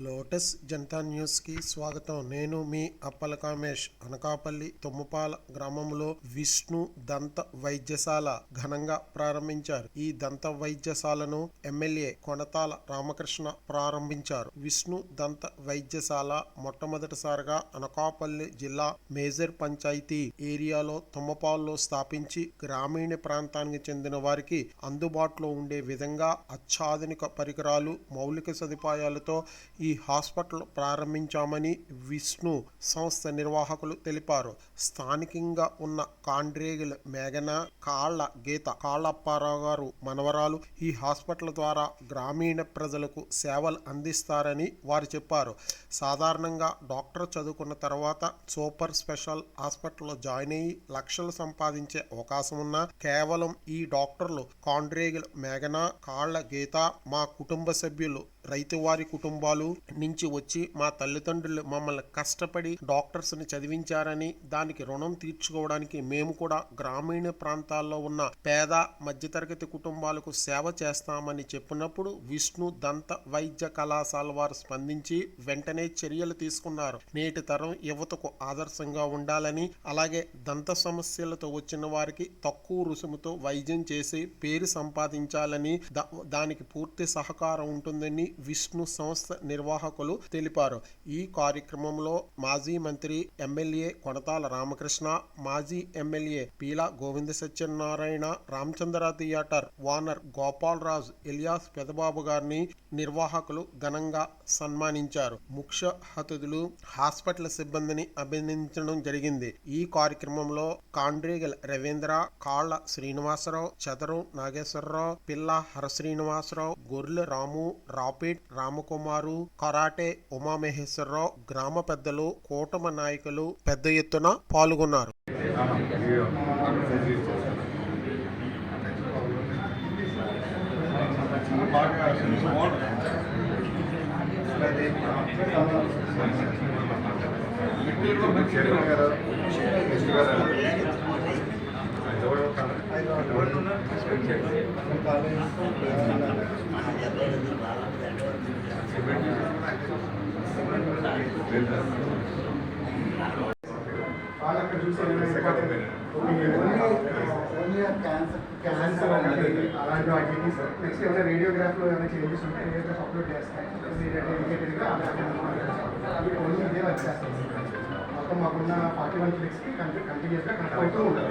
Lotus Janata న్యూస్కి స్వాగతం. నేను మీ అప్పల కామేష్. అనకాపల్లి తుమ్మపాల గ్రామంలో విష్ణు దంత వైద్యశాల ఘనంగా ప్రారంభించారు. ఈ దంత వైద్యశాలను ఎమ్మెల్యే కొనతాల రామకృష్ణ ప్రారంభించారు. విష్ణు దంత వైద్యశాల మొట్టమొదటిసారిగా అనకాపల్లి జిల్లా మేజర్ పంచాయతీ ఏరియాలో తుమ్మపాల్లో స్థాపించి గ్రామీణ ప్రాంతానికి చెందిన వారికి అందుబాటులో ఉండే విధంగా అత్యాధునిక పరికరాలు మౌలిక సదుపాయాలతో ఈ ఈ హాస్పిటల్ ప్రారంభించామని విష్ణు సంస్థ నిర్వాహకులు తెలిపారు. స్థానికంగా ఉన్న కాండ్రేగుల మేఘన కాళ్ళ గీత కాళ్ళప్పారావు గారు మనవరాలు ఈ హాస్పిటల్ ద్వారా గ్రామీణ ప్రజలకు సేవలు అందిస్తారని వారు చెప్పారు. సాధారణంగా డాక్టర్ చదువుకున్న తర్వాత సూపర్ స్పెషల్ హాస్పిటల్లో జాయిన్ అయ్యి లక్షలు సంపాదించే అవకాశం ఉన్నా కేవలం ఈ డాక్టర్లు కాండ్రేగుల మేఘన కాళ్ళ గీత మా కుటుంబ సభ్యులు రైతువారి కుటుంబాలు నుంచి వచ్చి మా తల్లిదండ్రులు మమ్మల్ని కష్టపడి డాక్టర్స్ని చదివించారని దానికి రుణం తీర్చుకోవడానికి మేము కూడా గ్రామీణ ప్రాంతాల్లో ఉన్న పేద మధ్యతరగతి కుటుంబాలకు సేవ చేస్తామని చెప్పినప్పుడు విష్ణు దంత వైద్య కళాశాల వారు స్పందించి వెంటనే చర్యలు తీసుకున్నారు. నేటి తరం యువతకు ఆదర్శంగా ఉండాలని అలాగే దంత సమస్యలతో వచ్చిన వారికి తక్కువ రుసుముతో వైద్యం చేసి పేరు సంపాదించాలని దానికి పూర్తి సహకారం ఉంటుందని విష్ణు సంస్థ నిర్వాహకులు తెలిపారు. ఈ కార్యక్రమంలో మాజీ మంత్రి ఎమ్మెల్యే కొనతాల రామకృష్ణ మాజీ MLA Peela Govinda Satyanarayana Ramachandra theatre owner Gopalaraju Ilyas Pedababu గారిని నిర్వాహకులు ఘనంగా సన్మానించారు. ముఖ్య అతిథులు హాస్పిటల్ సిబ్బందిని అభినందించడం జరిగింది. ఈ కార్యక్రమంలో కాండ్రీగల్ రవీంద్ర కాళ్ళ శ్రీనివాసరావు చదరు నాగేశ్వరరావు పిల్ల హర శ్రీనివాసరావు గొర్రెల రాము రాపిడ్ రామకుమారు కరాటే ఉమామహేశ్వరరావు గ్రామ పెద్దలు కూటమి నాయకులు పెద్ద ఎత్తున పాల్గొన్నారు. ఓన్లీ క్యాన్సర్ క్యాన్సర్ అనేది అలాంటి వాటికి నెక్స్ట్ ఏమైనా రేడియోగ్రాఫ్లో ఏమైనా చేంజెస్ ఉంటే రేడియోగ్రాఫ్ అప్లోడ్ చేస్తాయి ఇమీడియట్గా అవి ఓన్లీ ఇదే వచ్చేస్తాయి మొత్తం మాకున్న ఫార్టీ వన్ క్లిక్స్కి కంటిన్యూస్గా కనెక్ట్ అవుతూ ఉంటుంది.